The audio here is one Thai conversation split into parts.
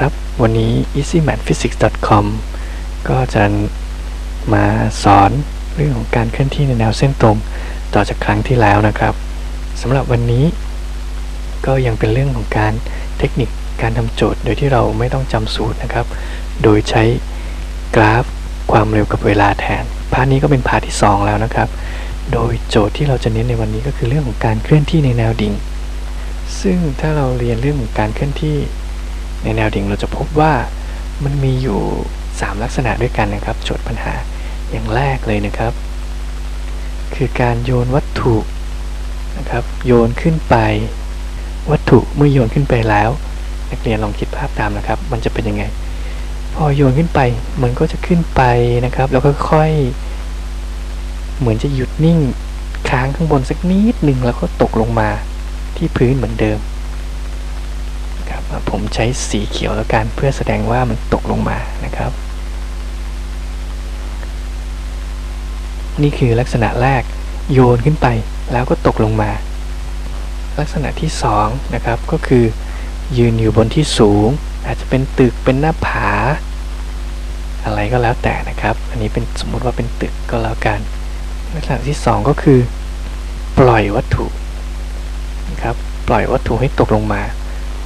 ครับ วันนี้ easymathphysics.com ก็จะมาสอนเรื่องของการเคลื่อนที่ในแนวเส้นตรง ต่อจากครั้งที่แล้วนะครับสำหรับวันนี้ก็ยังเป็นเรื่องของการเทคนิคการทำโจทย์ โดยที่เราไม่ต้องจำสูตรนะครับ โดยใช้กราฟความเร็วกับเวลาแทนพาร์ทนี้ก็เป็นพาร์ทที่ 2 แล้วนะครับ โดยโจทย์ที่เราจะเน้นในวันนี้ก็คือเรื่องของการเคลื่อนที่ในแนวดิ่ง ซึ่งถ้าเราเรียนเรื่องของการเคลื่อนที่ ในแนวดิ่งเราจะพบว่ามันมีอยู่ 3 ลักษณะด้วยกันนะครับโจทย์ปัญหาอย่างแรกเลยนะครับ คือการโยนวัตถุนะครับโยนขึ้นไป วัตถุเมื่อโยนขึ้นไปแล้ว นักเรียนลองคิดภาพตามนะครับ มันจะเป็นยังไง พอโยนขึ้นไปมันก็จะขึ้นไปนะครับ แล้วก็ค่อยเหมือนจะหยุดนิ่งค้างข้างบนสักนิดหนึ่งแล้วก็ตกลงมาที่พื้นเหมือนเดิม ผมใช้สีเขียวแล้วกันเพื่อแสดงว่ามันตกลงมานะครับ นี่คือลักษณะแรกโยนขึ้นไปแล้วก็ตกลงมา ลักษณะที่2นะครับก็คือยืนอยู่บนที่สูง อาจจะเป็นตึกเป็นหน้าผา อะไรก็แล้วแต่นะครับ อันนี้เป็นสมมุติว่าเป็นตึกก็แล้วกัน ลักษณะที่ 2 ก็คือ ปล่อยวัตถุนะครับปล่อยวัตถุให้ตกลงมา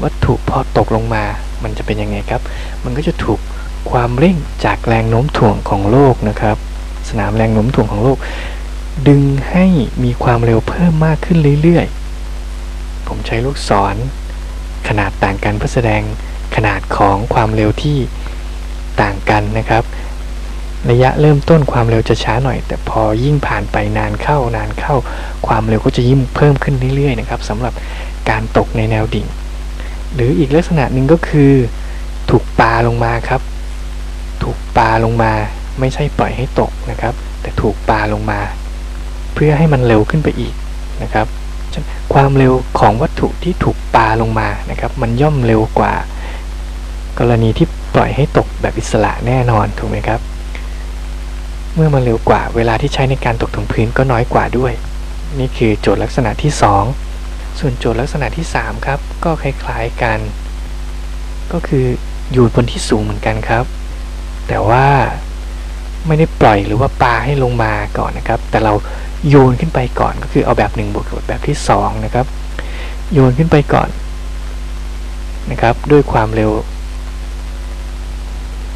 วัตถุพอตกลงมา มันจะเป็นยังไงครับ มันก็จะถูกความเร่งจากแรงโน้มถ่วงของโลกนะครับ สนามแรงโน้มถ่วงของโลก ดึงให้มีความเร็วเพิ่มมากขึ้นเรื่อยๆ ผมใช้ลูกศร ขนาดต่างกันเพื่อแสดงขนาดของความเร็วที่ต่างกันนะครับ ระยะเริ่มต้นความเร็วจะช้าหน่อย แต่พอยิ่งผ่านไปนานเข้านานเข้า ความเร็วก็จะยิ่งเพิ่มขึ้นเรื่อยๆนะครับสำหรับการตกในแนวดิ่ง หรืออีกลักษณะหนึ่งก็คือ ถูกปาลงมาครับ ถูกปาลงมา ไม่ใช่ปล่อยให้ตกนะครับ แต่ถูกปาลงมา เพื่อให้มันเร็วขึ้นไปอีกนะครับ ความเร็วของวัตถุที่ถูกปาลงมานะครับ มันย่อมเร็วกว่า กรณีที่ปล่อยให้ตกแบบอิสระแน่นอนถูกไหมครับเมื่อมันเร็วกว่าเวลาที่ใช้ในการตกถึงพื้นก็น้อยกว่าด้วย นี่คือโจทย์ลักษณะที่ 2 ส่วนโจทย์ลักษณะที่ 3 ครับ ก็คล้ายๆกัน ก็คืออยู่บนที่สูงเหมือนกันครับ แต่ว่าไม่ได้ปล่อยหรือว่าปลาให้ลงมาก่อนนะครับ แต่เราโยนขึ้นไปก่อนก็คือเอาแบบ1บวกแบบที่ 2 นะครับ โยนขึ้นไปก่อนนะครับ ด้วยความเร็ว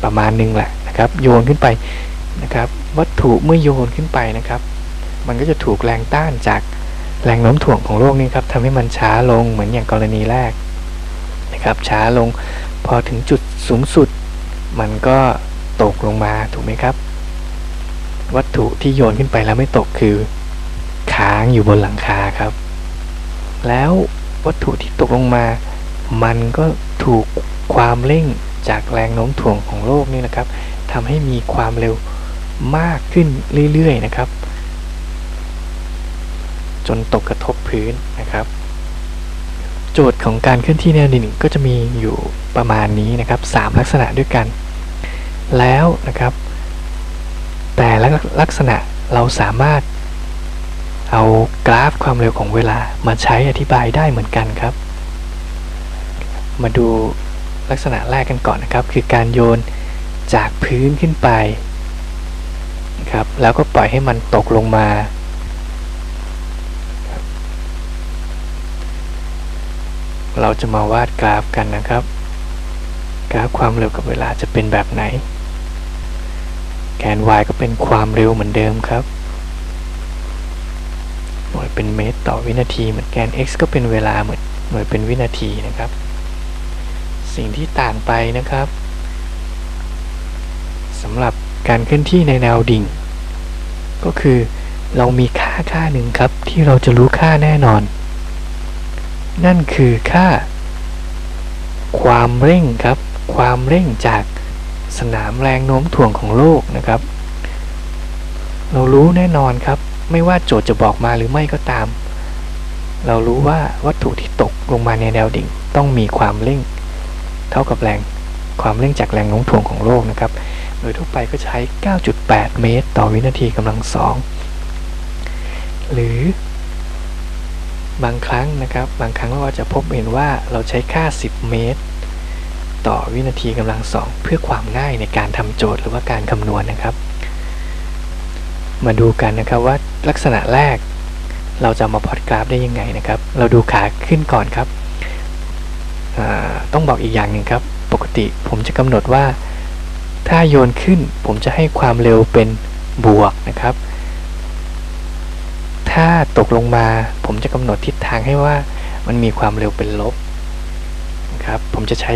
ประมาณนึงแหละนะครับ โยนขึ้นไปนะครับ วัตถุเมื่อโยนขึ้นไปนะครับ มันก็จะถูกแรงต้านจาก แรงโน้มถ่วงของโลกนี่ครับทำให้มันช้าลงเหมือนอย่างกรณีแรกนะครับ ช้าลงพอถึงจุดสูงสุด มันก็ตกลงมาถูกไหมครับ วัตถุที่โยนขึ้นไปแล้วไม่ตกคือค้างอยู่บนหลังคาครับ แล้ววัตถุที่ตกลงมา มันก็ถูกความเร่งจากแรงโน้มถ่วงของโลกนี่นะครับทำให้มีความเร็วมากขึ้นเรื่อยๆนะครับ จนตกกระทบพื้นนะครับ โจทย์ของการเคลื่อนที่แนวดิ่งก็จะมีอยู่ประมาณนี้นะครับ 3 ลักษณะด้วยกัน แล้วนะครับ แต่ละลักษณะเราสามารถเอากราฟความเร็วของเวลามาใช้อธิบายได้เหมือนกันครับ มาดูลักษณะแรกกันก่อนนะครับ คือการโยนจากพื้นขึ้นไปครับแล้วก็ปล่อยให้มันตกลงมา เราจะมาวาดกราฟกันนะครับ กราฟความเร็วกับเวลาจะเป็นแบบไหน แกน y ก็เป็นความเร็วเหมือนเดิมครับหน่วยเป็นเมตรต่อวินาทีเหมือนแกน x ก็เป็นเวลาเหมือนหน่วยเป็นวินาทีนะครับ สิ่งที่ต่างไปนะครับสำหรับการเคลื่อนที่ในแนวดิ่ง ก็คือเรามีค่าค่าหนึ่งครับที่เราจะรู้ค่าแน่นอน นั่นคือค่า ความเร่งครับ ความเร่งจากสนามแรงโน้มถ่วงของโลกนะครับ เรารู้แน่นอนครับ ไม่ว่าโจทย์จะบอกมาหรือไม่ก็ตาม เรารู้ว่าวัตถุที่ตกลงมาในแนวดิ่ง ต้องมีความเร่ง เท่ากับแรงความเร่งจากแรงโน้มถ่วงของโลกนะครับ โดยทั่วไปก็ใช้ 9.8 เมตร ต่อวินาทีกำลังสองหรือ บางครั้งนะครับ บางครั้งเราจะพบเห็นว่าเราใช้ค่า 10 เมตร ต่อวินาทีกำลังสองเพื่อความง่ายในการทำโจทย์หรือว่าการคำนวณนะครับ มาดูกันนะครับว่าลักษณะแรก เราจะมาพอดกราฟได้ยังไงนะครับ เราดูขาขึ้นก่อนครับ ต้องบอกอีกอย่างหนึ่งครับ ปกติผมจะกำหนดว่า ถ้าโยนขึ้นผมจะให้ความเร็วเป็นบวกนะครับ ถ้าตกลงมา ผมจะกำหนดทิศทางให้ว่ามันมีความเร็วเป็นลบนะครับ ผมจะใช้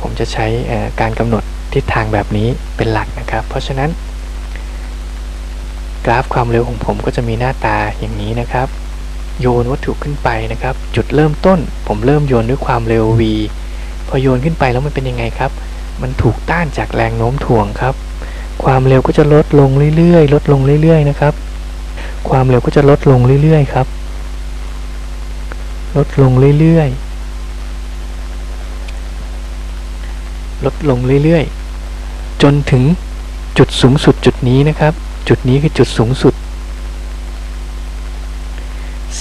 ผมจะใช้การกำหนดทิศทางแบบนี้เป็นหลักนะครับ เพราะฉะนั้น กราฟความเร็วของผมก็จะมีหน้าตาอย่างนี้นะครับ โยนวัตถุขึ้นไปนะครับ จุดเริ่มต้น ผมเริ่มโยนด้วยความเร็ว v พอโยนขึ้นไปแล้วมันเป็นยังไงครับ มันถูกต้านจากแรงโน้มถ่วงครับ ความเร็วก็จะลดลงเรื่อยๆ ลดลงเรื่อยๆ นะครับ ความเร็วก็จะลดลงเรื่อยๆครับ ลดลงเรื่อยๆ ลดลงเรื่อยๆ จนถึงจุดสูงสุดจุดนี้นะครับ จุดนี้คือจุดสูงสุด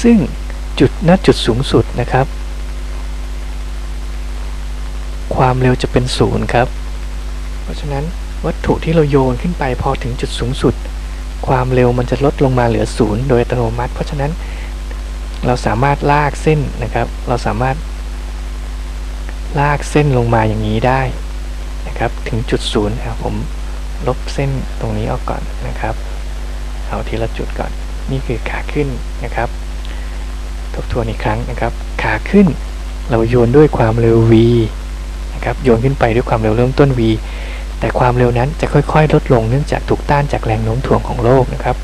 ซึ่งจุดณจุดสูงสุดนะครับ ความเร็วจะเป็นศูนย์ครับ เพราะฉะนั้นวัตถุที่เราโยนขึ้นไปพอถึงจุดสูงสุด ความเร็วมันจะลดลงมาเหลือศูนย์โดยอัตโนมัติ เพราะฉะนั้นเราสามารถลากเส้นนะครับ เราสามารถลากเส้นลงมาอย่างนี้ได้นะครับ ถึงจุดศูนย์ผมลบเส้นตรงนี้ออกก่อนนะครับ เอาทีละจุดก่อน นี่คือขาขึ้นนะครับ ทบทวนอีกครั้งนะครับ ขาขึ้น เราโยนด้วยความเร็ว v นะครับ โยนขึ้นไปด้วยความเร็วเริ่มต้น v แต่ความเร็วนั้นจะค่อยๆ ลดลงเนื่องจากถูกต้านจากแรงโน้มถ่วงของโลกนะครับ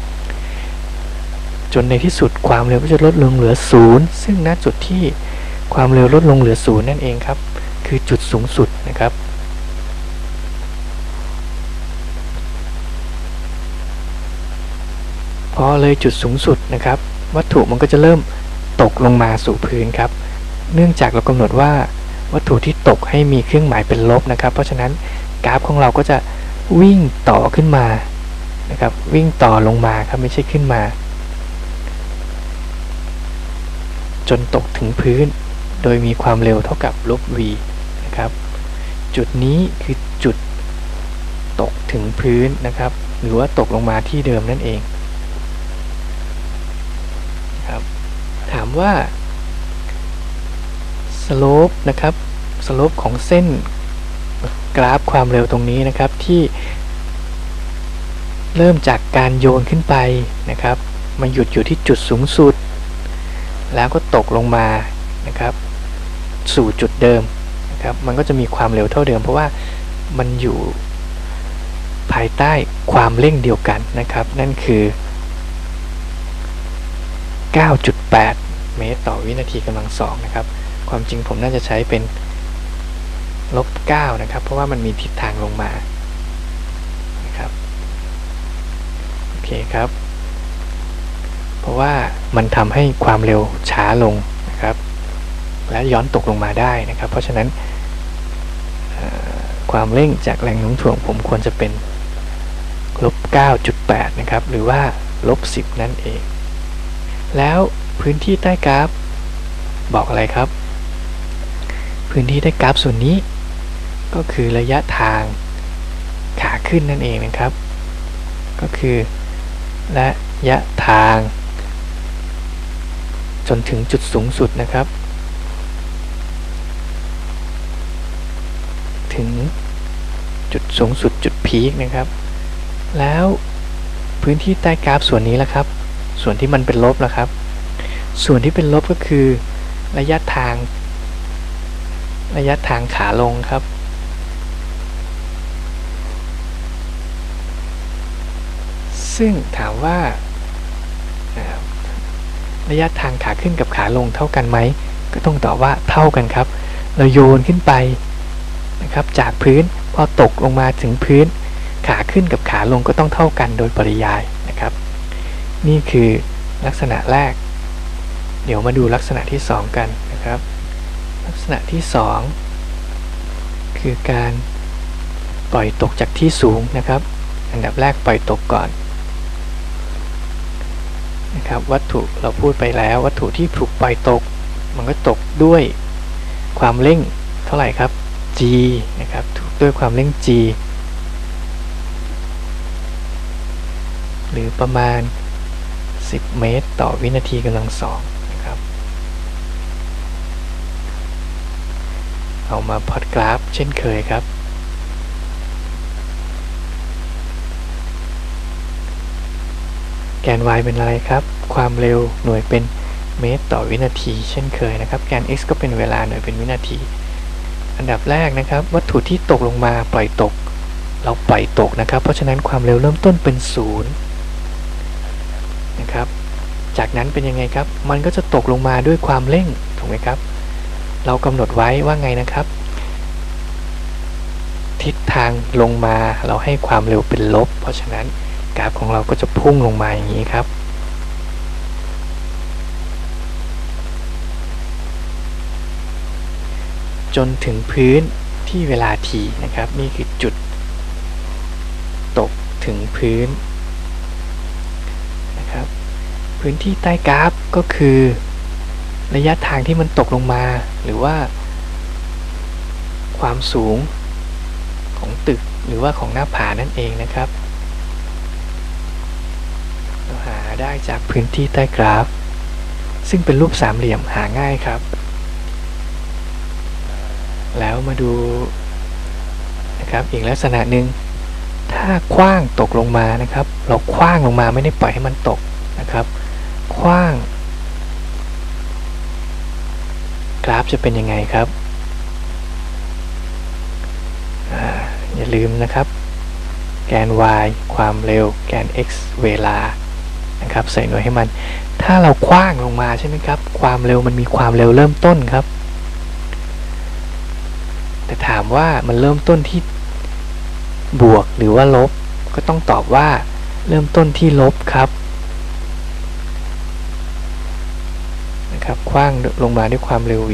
จนในที่สุดความเร็วก็จะลดลงเหลือศูนย์ซึ่งณจุดที่ความเร็วลดลงเหลือศูนย์นั่นเองครับ คือจุดสูงสุดนะครับพอเลยจุดสูงสุดนะครับ วัตถุมันก็จะเริ่มตกลงมาสู่พื้นครับ เนื่องจากเรากำหนดว่าวัตถุที่ตกให้มีเครื่องหมายเป็นลบนะครับ เพราะฉะนั้น กราฟของเราก็จะวิ่งต่อขึ้นมานะครับวิ่งต่อลงมาครับไม่ใช่ขึ้นมา จนตกถึงพื้น โดยมีความเร็วเท่ากับลบ v นะครับ จุดนี้คือจุดตกถึงพื้นนะครับ หรือว่าตกลงมาที่เดิมนั่นเองครับถามว่าสโลปนะครับสโลปของเส้น กราฟความเร็วตรงนี้นะครับที่ เริ่มจากการโยนขึ้นไปนะครับมาหยุดอยู่ที่จุดสูงสุด แล้วก็ตกลงมานะครับ สู่จุดเดิมนะครับมันก็จะมีความเร็วเท่าเดิม เพราะว่ามันอยู่ภายใต้ความเร่งเดียวกันนะครับ นั่นคือ 9.8 เมตรต่อวินาทีกำลังสองนะครับ ความจริงผมน่าจะใช้เป็น ลบ9นะครับ เพราะว่ามันมีทิศทางลงมานะครับโอเคครับ เพราะว่ามันทำให้ความเร็วช้าลงนะครับ และย้อนตกลงมาได้นะครับ เพราะฉะนั้นความเร่งจากแรงโน้มถ่วงผมควรจะเป็นลบ 9.8 นะครับ หรือว่าลบ 10 นั่นเอง แล้วพื้นที่ใต้กราฟ บอกอะไรครับ พื้นที่ใต้กราฟส่วนนี้ ก็คือระยะทางขาขึ้นนั่นเองนะครับ ก็คือระยะทาง จนถึงจุดสูงสุดนะครับ ถึงจุดสูงสุดจุดพีคนะครับ แล้วพื้นที่ใต้กราฟส่วนนี้แหละครับ ส่วนที่มันเป็นลบนะครับ ส่วนที่เป็นลบก็คือระยะทาง ระยะทางขาลงครับ ซึ่งถามว่าระยะทางขาขึ้นกับขาลงเท่ากันไหม ก็ต้องตอบว่าเท่ากันครับ เราโยนขึ้นไปนะครับจากพื้นพอตกลงมาถึงพื้น ขาขึ้นกับขาลงก็ต้องเท่ากันโดยปริยายนะครับ นี่คือลักษณะแรก เดี๋ยวมาดูลักษณะที่ 2 กันนะครับ ลักษณะที่ 2 คือการปล่อยตกจากที่สูงนะครับ อันดับแรกปล่อยตกก่อน ครับ วัตถุเราพูดไปแล้ว วัตถุที่ถูกปล่อยตก มันก็ตกด้วยความเร่งเท่าไหร่ครับ g นะครับด้วยความเร่ง g หรือประมาณ 10 เมตร ต่อวินาทีกำลังสองนะครับเอามาพอดกราฟเช่นเคยครับแกน y เป็นอะไรครับ ความเร็วหน่วยเป็นเมตรต่อวินาที เช่นเคยนะครับแกน x ก็เป็นเวลาหน่วยเป็นวินาที อันดับแรกนะครับ วัตถุที่ตกลงมาปล่อยตก เราปล่อยตกนะครับ เพราะฉะนั้นความเร็วเริ่มต้นเป็นศูนย์นะครับจากนั้นเป็นยังไงครับ มันก็จะตกลงมาด้วยความเร่งถูกไหมครับ เรากำหนดไว้ว่าไงนะครับ ทิศทางลงมาเราให้ความเร็วเป็นลบ เพราะฉะนั้นกราฟของเราก็จะพุ่งลงมาอย่างนี้ครับ จนถึงพื้นที่เวลา t นะครับ นี่คือจุด ตกถึงพื้นนะครับ พื้นที่ใต้กราฟก็คือ ระยะทางที่มันตกลงมา หรือว่า ความสูงของตึกหรือว่าของหน้าผานั่นเองนะครับเราหาได้จากพื้นที่ใต้กราฟ ซึ่งเป็นรูปสามเหลี่ยมหาง่ายครับ แล้วมาดูนะครับอีกลักษณะหนึ่งถ้าคว้างตกลงมานะครับ เราคว้างลงมาไม่ได้ปล่อยให้มันตกนะครับคว้าง กราฟจะเป็นยังไงครับอย่าลืมนะครับ แกน y ความเร็ว แกน x เวลานะครับ ใส่หน่วยให้มัน ถ้าเราคว้างลงมาใช่ไหมครับ ความเร็วมันมีความเร็วเริ่มต้นครับ แต่ถาม ว่ามันเริ่มต้นที่บวกหรือว่าลบ ก็ต้องตอบว่าเริ่มต้นที่ลบครับนะครับคว้างลงมาด้วยความเร็ว v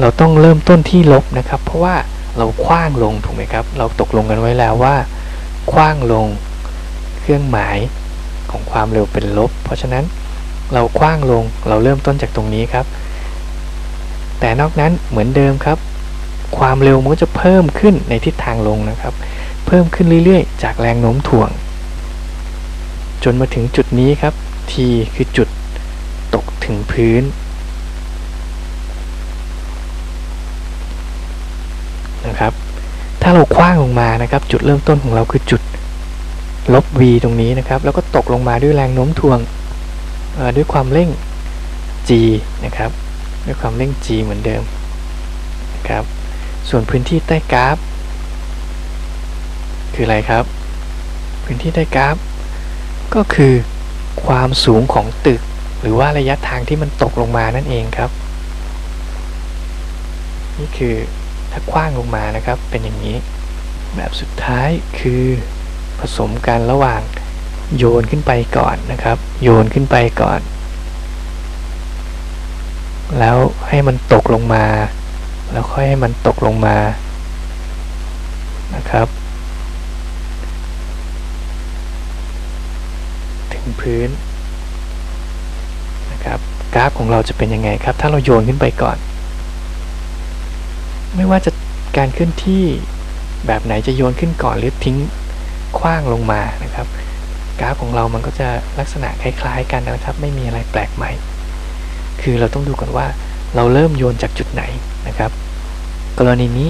เราต้องเริ่มต้นที่ลบนะครับ เพราะว่าเราคว้างลงถูกไหมครับ เราตกลงกันไว้แล้วว่า คว้างลงเครื่องหมายของความเร็วเป็นลบ เพราะฉะนั้นเราคว้างลงเราเริ่มต้นจากตรงนี้ครับ แต่นอกนั้นเหมือนเดิมครับ ความเร็วมันก็จะเพิ่มขึ้นในทิศทางลงนะครับ เพิ่มขึ้นเรื่อยๆ จากแรงโน้มถ่วง จนมาถึงจุดนี้ครับ t คือจุดตกถึงพื้นนะครับ ถ้าเราคว้างลงมานะครับ จุดเริ่มต้นของเราคือจุดลบ v ตรงนี้นะครับ แล้วก็ตกลงมาด้วยแรงโน้มถ่วงด้วยความเร่ง g นะครับ ด้วยความเร่ง g เหมือนเดิมนะครับ ส่วนพื้นที่ใต้กราฟ คืออะไรครับ พื้นที่ใต้กราฟ ก็คือความสูงของตึก หรือว่าระยะทางที่มันตกลงมานั่นเองครับ นี่คือถ้ากว้างลงมานะครับเป็นอย่างนี้ แบบสุดท้ายคือผสมกันระหว่างโยนขึ้นไปก่อนนะครับ โยนขึ้นไปก่อน แล้วให้มันตกลงมา แล้วค่อยให้มันตกลงมานะครับ ถึงพื้นนะครับกราฟของเราจะเป็นยังไงครับ ถ้าเราโยนขึ้นไปก่อน ไม่ว่าจะการเคลื่อนที่แบบไหนจะโยนขึ้นก่อนหรือทิ้งคว้างลงมานะครับ กราฟของเรามันก็จะลักษณะคล้ายๆ กันนะครับ ไม่มีอะไรแปลกใหม่ คือเราต้องดูก่อนว่าเราเริ่มโยนจากจุดไหน กรณีนี้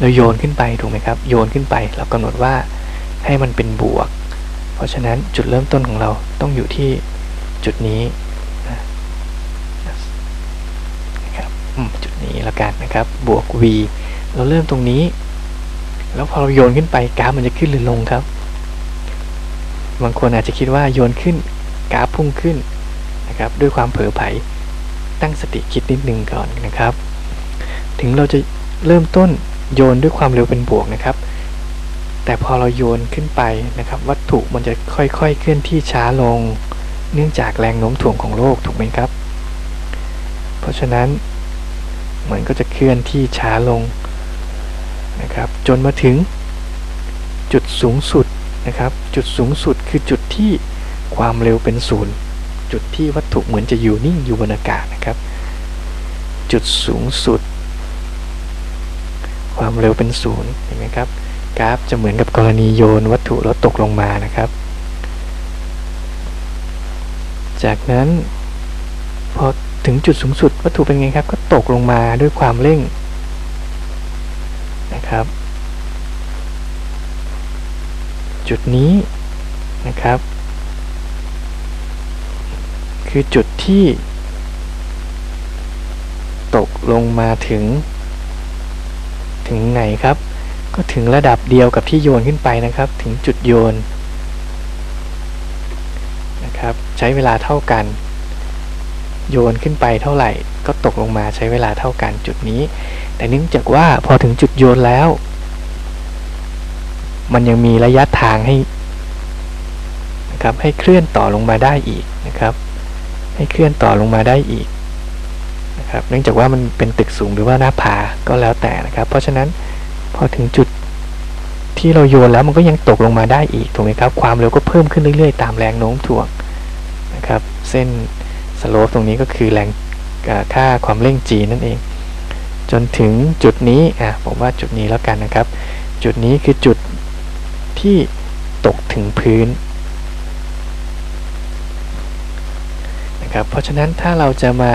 เราโยนขึ้นไปถูกไหมครับ โยนขึ้นไปเรากำหนดว่าให้มันเป็นบวก เพราะฉะนั้นจุดเริ่มต้นของเราต้องอยู่ที่จุดนี้นะครับจุดนี้แล้วกันนะครับ บวก v เราเริ่มตรงนี้ แล้วพอเราโยนขึ้นไปกราฟมันจะขึ้นหรือลงครับ บางคนอาจจะคิดว่าโยนขึ้นกราฟพุ่งขึ้นนะครับ ด้วยความเผลอไผตั้งสติคิดนิดนึงก่อนนะครับ ถึงเราจะ เริ่มต้นโยนด้วยความเร็วเป็นบวกนะครับ แต่พอเราโยนขึ้นไปนะครับ วัตถุมันจะค่อยๆเคลื่อนที่ช้าลง เนื่องจากแรงโน้มถ่วงของโลกถูกไหมครับ เพราะฉะนั้นมันก็จะเคลื่อนที่ช้าลงนะครับ จนมาถึงจุดสูงสุดนะครับ จุดสูงสุดคือจุดที่ความเร็วเป็นศูนย์จุดที่วัตถุเหมือนจะอยู่นิ่งอยู่บนอากาศนะครับ จุดสูงสุด ความเร็วเป็นศูนย์เห็นไหมครับ กราฟจะเหมือนกับกรณีโยนวัตถุแล้วตกลงมานะครับ จากนั้น พอถึงจุดสูงสุดวัตถุเป็นไงครับ ก็ตกลงมาด้วยความเร่งนะครับ จุดนี้นะครับ คือจุดที่ ตกลงมาถึง ถึงไหนครับ ก็ถึงระดับเดียวกับที่โยนขึ้นไปนะครับ ถึงจุดโยนนะครับใช้เวลาเท่ากัน โยนขึ้นไปเท่าไหร่ ก็ตกลงมาใช้เวลาเท่ากันจุดนี้ แต่เนื่องจากว่าพอถึงจุดโยนแล้ว มันยังมีระยะทางให้นะครับให้เคลื่อนต่อลงมาได้อีกนะครับ ให้เคลื่อนต่อลงมาได้อีก นะครับ เนื่องจากว่ามันเป็นตึกสูงหรือว่าหน้าผาก็แล้วแต่นะครับ เพราะฉะนั้นพอถึงจุดที่เราโยนแล้วมันก็ยังตกลงมาได้อีกถูกไหมครับ ความเร็วก็เพิ่มขึ้นเรื่อยๆ ตามแรงโน้มถ่วงนะครับ เส้นสโลปตรงนี้ก็คือแรงค่าความเร่ง g นั่นเอง จนถึงจุดนี้อะผมว่าจุดนี้แล้วกันนะครับ จุดนี้คือจุดที่ตกถึงพื้นนะครับเพราะฉะนั้นถ้าเราจะมา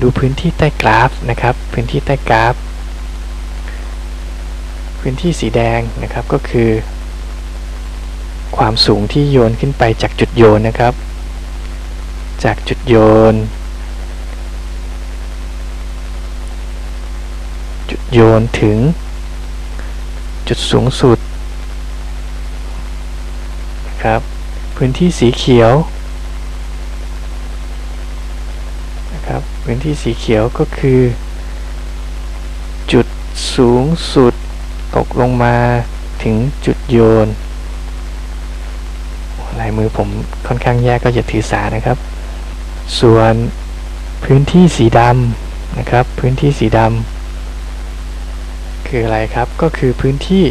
ดูพื้นที่ใต้กราฟนะครับ พื้นที่ใต้กราฟ พื้นที่สีแดงนะครับก็คือ ความสูงที่โยนขึ้นไปจากจุดโยนนะครับ จากจุดโยน จุดโยนถึง จุดสูงสุดนะครับ พื้นที่สีเขียวนะครับ พื้นที่สีเขียวก็คือ จุดสูงสุดตกลงมาถึงจุดโยนลายมือผมค่อนข้างแยกก็อย่าถือสานะครับ ส่วนพื้นที่สีดำนะครับ พื้นที่สีดำคืออะไรครับ ก็คือพื้นที่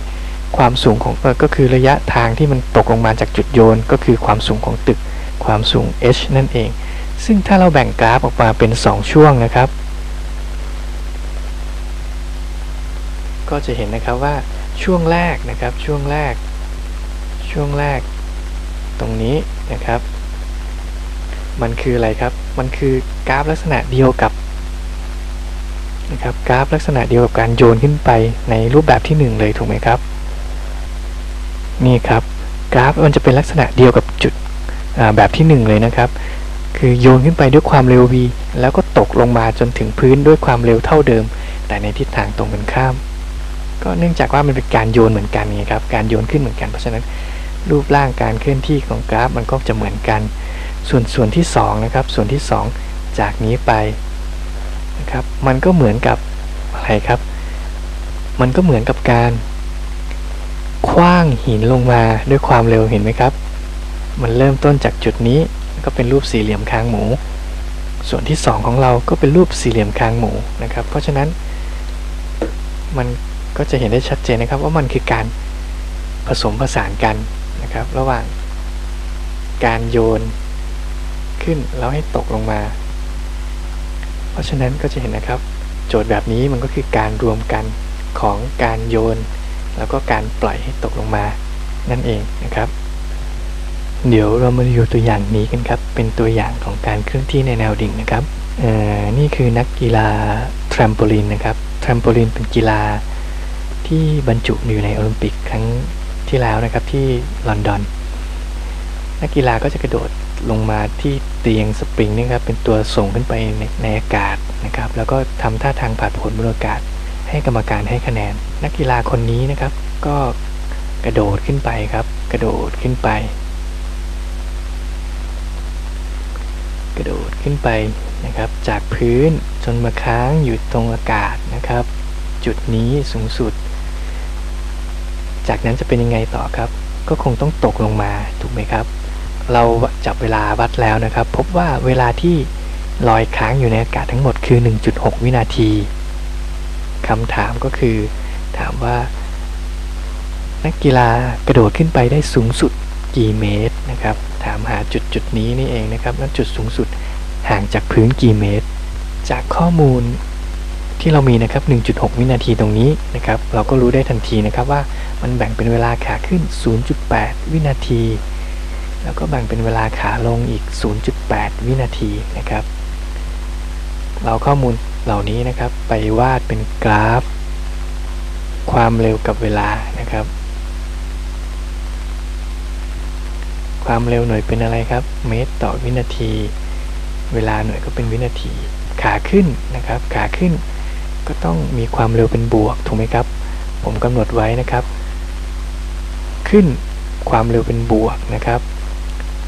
ความสูงของก็คือระยะทางที่มันตกลงมาจากจุดโยน ก็คือความสูงของตึกความสูง h นั่นเอง ซึ่งถ้าเราแบ่งกราฟออกมาเป็น 2 ช่วงนะครับ ก็จะเห็นนะครับว่าช่วงแรกนะครับช่วงแรก ช่วงแรก ตรงนี้นะครับ มันคืออะไรครับ มันคือกราฟลักษณะเดียวกับนะครับกราฟลักษณะเดียวกับการโยนขึ้นไปในรูปแบบที่ 1 เลยถูกไหมครับ นี่ครับกราฟมันจะเป็นลักษณะเดียวกับจุดแบบที่ 1 เลยนะครับ คือโยนขึ้นไปด้วยความเร็ว v แล้วก็ตกลงมาจนถึงพื้นด้วยความเร็วเท่าเดิม แต่ในทิศทางตรงกันข้าม ก็เนื่องจากว่ามันเป็นการโยนเหมือนกันไงครับ การโยนขึ้นเหมือนกัน เพราะฉะนั้นรูปร่างการเคลื่อนที่ของกราฟมันก็จะเหมือนกัน ส่วนส่วนที่2นะครับ ส่วนที่ 2 จากนี้ไปนะครับ มันก็เหมือนกับอะไรครับ มันก็เหมือนกับการคว้างหินลงมาด้วยความเร็วเห็นไหมครับ มันเริ่มต้นจากจุดนี้ ก็เป็นรูปสี่เหลี่ยมคางหมู ส่วนที่ 2 ของเราก็เป็นรูปสี่เหลี่ยมคางหมูนะครับ เพราะฉะนั้นมันก็จะเห็นได้ชัดเจนนะครับ ว่ามันคือการผสมผสานกันนะครับ ระหว่างการโยนขึ้นแล้วให้ตกลงมา เพราะฉะนั้นก็จะเห็นนะครับ โจทย์แบบนี้มันก็คือการรวมกันของการโยน แล้วก็การปล่อยให้ตกลงมานั่นเองนะครับ เดี๋ยวเรามาดูตัวอย่างนี้กันครับ เป็นตัวอย่างของการเคลื่อนที่ในแนวดิ่งนะครับนี่คือนักกีฬาแทรมโปลินนะครับ แทรมโปลินเป็นกีฬาที่บรรจุอยู่ในโอลิมปิกครั้งที่แล้วนะครับที่ลอนดอน นักกีฬาก็จะกระโดดลงมาที่เตียงสปริงนี่ครับ เป็นตัวส่งขึ้นไปในในอากาศนะครับ แล้วก็ทำท่าทางผ่าผลบนอากาศ ให้กรรมการให้คะแนน นักกีฬาคนนี้นะครับ ก็กระโดดขึ้นไปครับ กระโดดขึ้นไป ระโดดขึ้นไปนะครับ จากพื้นจนมาค้างอยู่ตรงอากาศนะครับ จุดนี้สูงสุด จากนั้นจะเป็นยังไงต่อครับ ก็คงต้องตกลงมาถูกไหมครับ เราจับเวลาวัดแล้วนะครับ พบว่าเวลาที่ลอยค้างอยู่ในอากาศทั้งหมดคือ 1.6 วินาทีคำถามก็คือ ถามว่า นักกีฬากระโดดขึ้นไปได้สูงสุดกี่เมตรนะครับ ถามหาจุดจุดนี้นี่เองนะครับและจุดสูงสุดห่างจากพื้นกี่เมตร จากข้อมูลที่เรามีนะครับ 1.6 วินาทีตรงนี้นะครับ เราก็รู้ได้ทันทีนะครับว่ามันแบ่งเป็นเวลาขาขึ้น 0.8 วินาที แล้วก็แบ่งเป็นเวลาขาลงอีก 0.8 วินาทีนะครับ เราข้อมูลเหล่านี้นะครับไปวาดเป็นกราฟ ความเร็วกับเวลานะครับ ความเร็วหน่วยเป็นอะไรครับ เมตรต่อวินาที เวลาหน่วยก็เป็นวินาที ขาขึ้นนะครับ ขาขึ้น ก็ต้องมีความเร็วเป็นบวกถูกไหมครับ ผมกำหนดไว้นะครับ ขึ้นความเร็วเป็นบวกนะครับ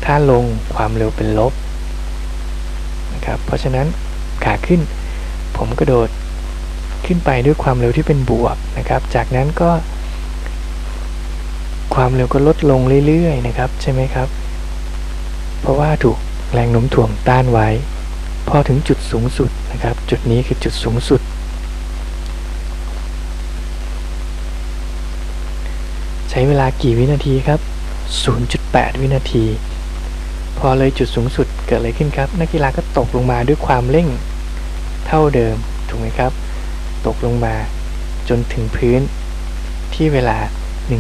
ถ้าลงความเร็วเป็นลบนะครับ เพราะฉะนั้นขาขึ้น ผมกระโดดขึ้นไปด้วยความเร็วที่เป็นบวกนะครับ จากนั้นก็ ความเร็วก็ลดลงเรื่อยๆนะครับใช่ไหมครับ เพราะว่าถูกแรงโน้มถ่วงต้านไว้ พอถึงจุดสูงสุดนะครับ จุดนี้คือจุดสูงสุด ใช้เวลากี่วินาทีครับ 0.8 วินาที พอเลยจุดสูงสุดเกิดอะไรขึ้นครับ นักกีฬาก็ตกลงมาด้วยความเร่งเท่าเดิมถูกไหมครับ ตกลงมาจนถึงพื้นที่เวลา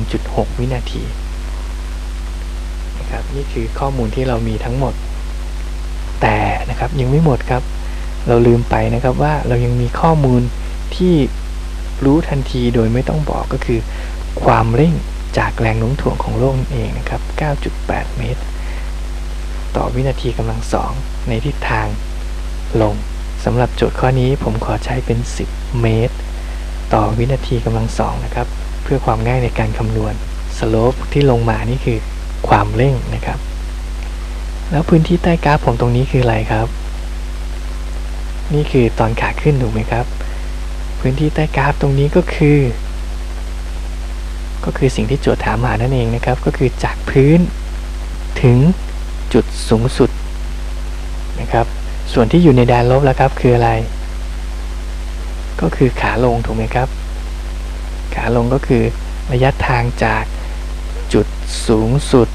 1.6 วินาทีนะครับนี่คือข้อมูลที่เรามีทั้งหมด แต่นะครับยังไม่หมดครับ เราลืมไปนะครับว่าเรายังมีข้อมูลที่รู้ทันทีโดยไม่ต้องบอกก็คือ ความเร่งจากแรงโน้มถ่วงของโลกนั่นเองนะครับ 9.8 เมตร ต่อวินาทีกำลังสองในทิศทางลงสำหรับโจทย์ข้อนี้ผมขอใช้เป็น 10 เมตร ต่อวินาทีกำลังสองนะครับ เพื่อความง่ายในการคำนวณสโลปที่ลงมานี่คือความเร่งนะครับ แล้วพื้นที่ใต้กราฟผมตรงนี้คืออะไรครับ นี่คือตอนขาขึ้นถูกไหมครับ พื้นที่ใต้กราฟตรงนี้ก็คือ ก็คือสิ่งที่โจทย์ถามหานั่นเองนะครับ ก็คือจากพื้นถึงจุดสูงสุดนะครับ ส่วนที่อยู่ในแดนลบแล้วครับคืออะไร ก็คือขาลงถูกไหมครับ ขาลงก็คือระยะทางจากจุดสูงสุด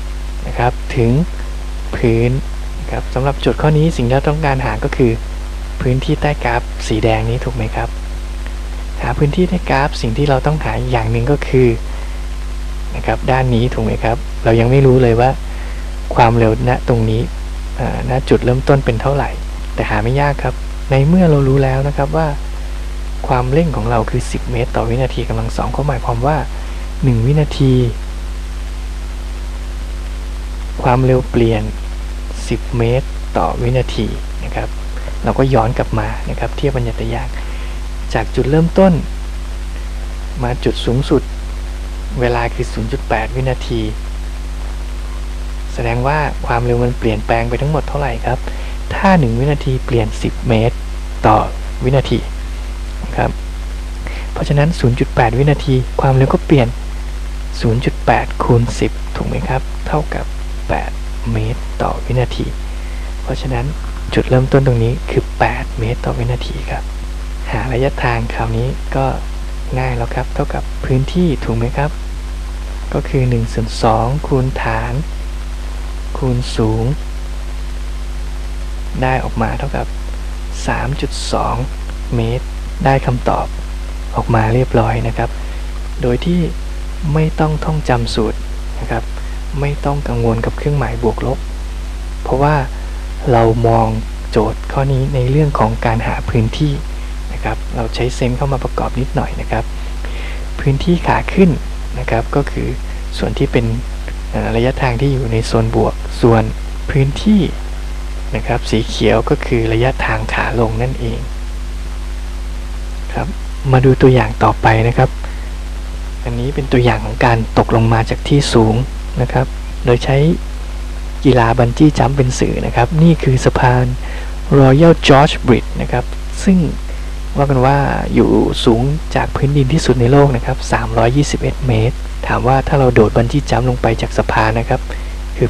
นะครับถึงพื้นนะครับสำหรับจทย์ข้อนี้สิ่งที่เราต้องการหาก็คือพื้นที่ใต้กราฟสีแดงนี้ถูกไหมครับ หาพื้นที่ใต้กราฟสิ่งที่เราต้องหาอย่างหนึ่งก็คือนะครับด้านนี้ถูกไหมครับ เรายังไม่รู้เลยว่าความเร็วณตรงนี้ณจุดเริ่มต้นเป็นเท่าไหร่ แต่หาไม่ยากครับ ในเมื่อเรารู้แล้วนะครับว่า ความเร่งของเราคือ 10 เมตร ต่อวินาทีกำลังสองก็หมายความว่า 1 วินาที ความเร็วเปลี่ยน 10 เมตร ต่อวินาทีนะครับ เราก็ย้อนกลับมานะครับเทียบบรรยากาศจากจุดเริ่มต้น มาจุดสูงสุด เวลาคือ 0.8 วินาที แสดงว่าความเร็วมันเปลี่ยนแปลงไปทั้งหมดเท่าไหร่ครับ ถ้า 1 วินาทีเปลี่ยน 10 เมตร ต่อวินาที ครับ เพราะฉะนั้น 0.8 วินาที ความเร็วก็เปลี่ยน 0.8 คูณ 10 ถูกไหมครับ เท่ากับ 8 เมตรต่อวินาที เพราะฉะนั้นจุดเริ่มต้นตรงนี้คือ 8 เมตรต่อวินาทีครับ หาระยะทางคราวนี้ก็ง่ายแล้วครับ เท่ากับพื้นที่ถูกไหมครับ ก็คือ1ส่วน2คูณฐาน คูณสูง ได้ออกมาเท่ากับ 3.2 เมตร ได้คำตอบออกมาเรียบร้อยนะครับ โดยที่ไม่ต้องท่องจำสูตรนะครับ ไม่ต้องกังวลกับเครื่องหมายบวกลบ เพราะว่าเรามองโจทย์ข้อนี้ในเรื่องของการหาพื้นที่นะครับ เราใช้เซนเข้ามาประกอบนิดหน่อยนะครับ พื้นที่ขาขึ้นนะครับก็คือส่วนที่เป็นระยะทางที่อยู่ในโซนบวก ส่วนพื้นที่นะครับสีเขียวก็คือระยะทางขาลงนั่นเอง ครับ มาดูตัวอย่างต่อไปนะครับ อันนี้เป็นตัวอย่างของการตกลงมาจากที่สูงนะครับ โดยใช้กีฬาบันจี้จัมเป็นสื่อนะครับ นี่คือสะพาน Royal George Bridge นะครับ ซึ่งว่ากันว่าอยู่สูงจากพื้นดินที่สุดในโลกนะครับ 321 เมตร ถามว่าถ้าเราโดดบันจี้จัมลงไปจากสะพานนะครับ คือ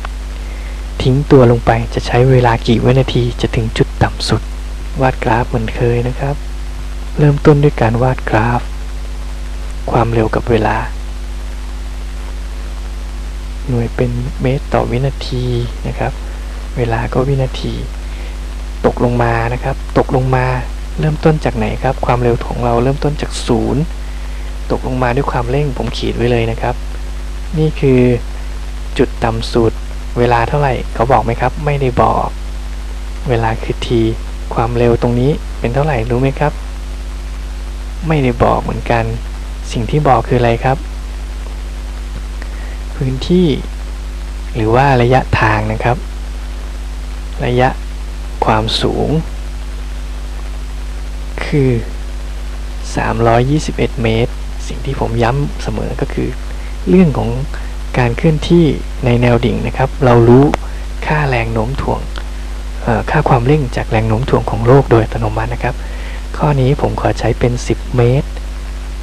ทิ้งตัวลงไปจะใช้เวลากี่วินาทีจะถึงจุดต่ำสุด วาดกราฟเหมือนเคยนะครับ เริ่มต้นด้วยการวาดกราฟ ความเร็วกับเวลา หน่วยเป็นเมตรต่อวินาทีนะครับ เวลาก็วินาที ตกลงมานะครับ ตกลงมาเริ่มต้นจากไหนครับ ความเร็วของเราเริ่มต้นจากศูนย์ตกลงมาด้วยความเร่งผมขีดไว้เลยนะครับ นี่คือจุดต่ำสุด เวลาเท่าไหร่เขาบอกไหมครับ ไม่ได้บอก เวลาคือ t ความเร็วตรงนี้เป็นเท่าไหร่รู้ไหมครับ ไม่ได้บอกเหมือนกัน สิ่งที่บอกคืออะไรครับ พื้นที่หรือว่าระยะทางนะครับ ระยะความสูง คือ 321 เมตร สิ่งที่ผมย้ำเสมอก็คือ เรื่องของการเคลื่อนที่ในแนวดิ่งนะครับ เรารู้ค่าแรงโน้มถ่วงค่าความเร่งจากแรงโน้มถ่วงของโลกโดยอัตโนมัตินะครับ ข้อนี้ผมขอใช้เป็น 10 เมตร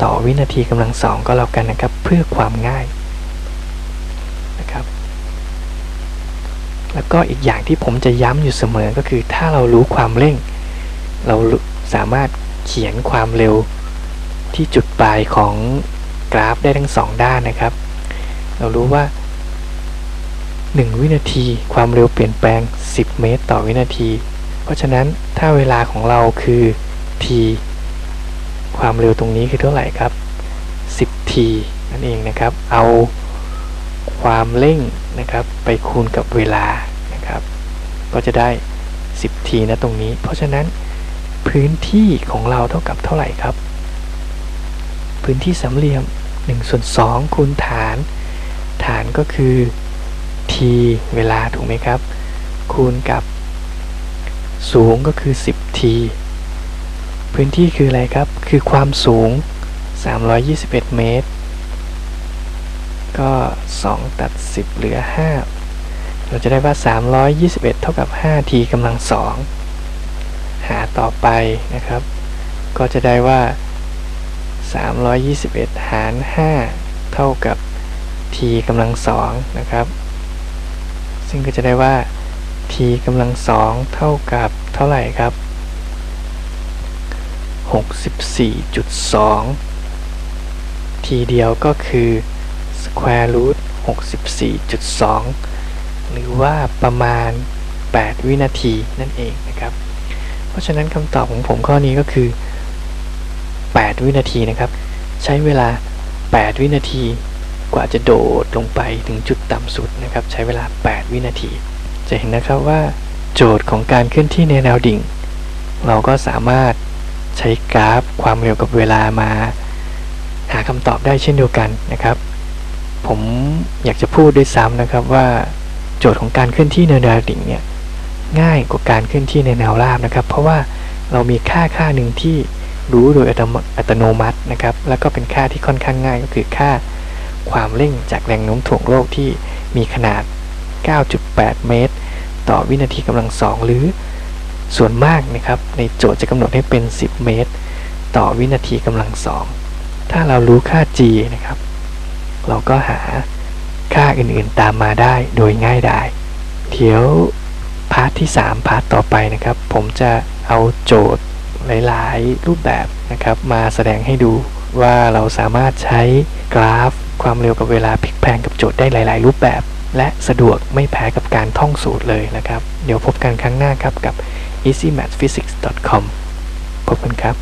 ต่อวินาทีกำลังสองก็แล้วกันนะครับ เพื่อความง่ายนะครับ แล้วก็อีกอย่างที่ผมจะย้ำอยู่เสมอก็คือถ้าเรารู้ความเร่ง เราสามารถเขียนความเร็วที่จุดปลายของกราฟได้ทั้งสองด้านนะครับ เรารู้ว่า 1 วินาทีความเร็วเปลี่ยนแปลง 10 เมตร ต่อวินาที เพราะฉะนั้นถ้าเวลาของเราคือ t ความเร็วตรงนี้คือเท่าไหร่ครับ 10t นั่นเองนะครับ เอาความเร่งนะครับ ไปคูณกับเวลานะครับ ก็จะได้ 10t นะตรงนี้ เพราะฉะนั้นพื้นที่ของเราเท่ากับเท่าไหร่ครับ พื้นที่สามเหลี่ยม1ส่วน2คูณฐาน ฐานก็คือ t เวลาถูกไหมครับ คูณกับสูงก็คือ 10t พื้นที่คืออะไรครับ คือความสูง 321 เมตร ก็ 2 ตัด 10 เหลือ 5 เราจะได้ว่า 321 เท่ากับ 5t กำลัง 2 หาต่อไปนะครับ ก็จะได้ว่า 321 หาร 5 เท่ากับ t กำลัง 2 นะครับ ซึ่งก็จะได้ว่า t กำลัง 2 เท่ากับเท่าไหร่ครับ 64.2 ทีเดียวก็คือ square root 64.2 หรือว่าประมาณ 8 วินาทีนั่นเองนะครับ เพราะฉะนั้นคำตอบของผมข้อนี้ก็คือ 8 วินาทีนะครับ ใช้เวลา 8 วินาที กว่าจะโดดลงไปถึงจุดต่ำสุดนะครับ ใช้เวลา 8 วินาที จะเห็นนะครับว่า โจทย์ของการเคลื่อนที่ในแนวดิ่ง เราก็สามารถ ใช้กราฟความเร็วกับเวลามาหาคำตอบได้เช่นเดียวกันนะครับ ผมอยากจะพูดด้วยซ้ำนะครับว่าโจทย์ของการเคลื่อนที่ในแนวดิ่งเนี่ยง่ายกว่าการเคลื่อนที่ในแนวราบนะครับ เพราะว่าเรามีค่าค่าหนึ่งที่รู้โดยอัตโนมัตินะครับ แล้วก็เป็นค่าที่ค่อนข้างง่ายก็คือค่าความเร่งจากแรงโน้มถ่วงโลกที่มีขนาด 9.8 เมตร ต่อวินาทีกำลังสองหรือ ส่วนมากนะครับในโจทย์จะกำหนดให้เป็น 10 เมตร ต่อวินาทีกำลังสองถ้าเรารู้ค่า g นะครับ เราก็หาค่าอื่นๆตามมาได้โดยง่ายดายเดี๋ยวพาร์ทที่ 3 พาร์ทต่อไปนะครับ ผมจะเอาโจทย์หลายๆ รูปแบบนะครับ มาแสดงให้ดูว่าเราสามารถใช้กราฟ ความเร็วกับเวลาพลิกแพลงกับโจทย์ได้หลาย ๆ รูปแบบ และสะดวกไม่แพ้กับการท่องสูตรเลยนะครับ เดี๋ยวพบกันครั้งหน้าครับกับ easymathphysics.com พบกันครับ